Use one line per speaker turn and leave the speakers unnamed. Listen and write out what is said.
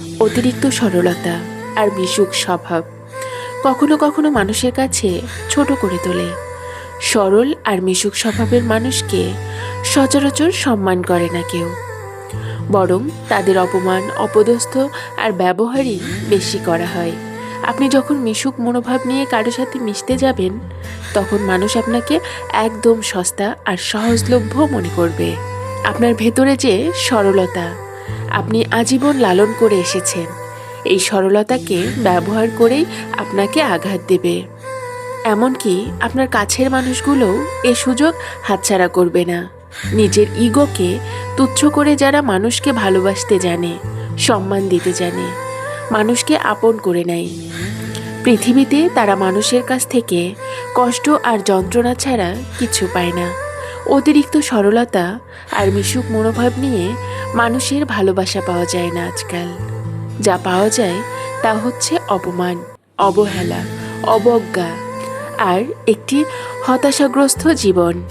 অতিরিক্ত সরলতা আর মিশুক স্বভাব কখনো কখনো মানুষের কাছে ছোট করে তোলে। সরল আর মিশুক স্বভাবের মানুষকে সচরাচর সম্মান করে না কেউ। বরং তাদের অপমান, অপদস্থ আর ব্যবহারই বেশি করা হয়। আপনি যখন মিশুক মনোভাব নিয়ে কারও সাথে মিশতে যাবেন, তখন মানুষ আপনাকে একদম সস্তা আর সহজলভ্য মনে করবে। আপনার ভেতরে যে সরলতা আপনি আজীবন লালন করে এসেছেন। এই সরলতাকে ব্যবহার করেই আপনাকে আঘাত দেবে। এমনকি আপনার কাছের মানুষগুলোও এ সুযোগ হাতছাড়া করবে না। নিজের ইগোকে তুচ্ছ করে যারা মানুষকে ভালোবাসতে জানে, সম্মান দিতে জানে, মানুষকে আপন করে নেয়। পৃথিবীতে তারা মানুষের কাছ থেকে কষ্ট আর যন্ত্রণা ছাড়া কিছু পায় না। অতিরিক্ত সরলতা আর মিশুক মনোভাব নিয়ে মানুষের ভালোবাসা পাওয়া যায় না আজকাল। যা পাওয়া যায় তা হচ্ছে অপমান, অবহেলা, অবজ্ঞা আর একটি হতাশাগ্রস্ত জীবন।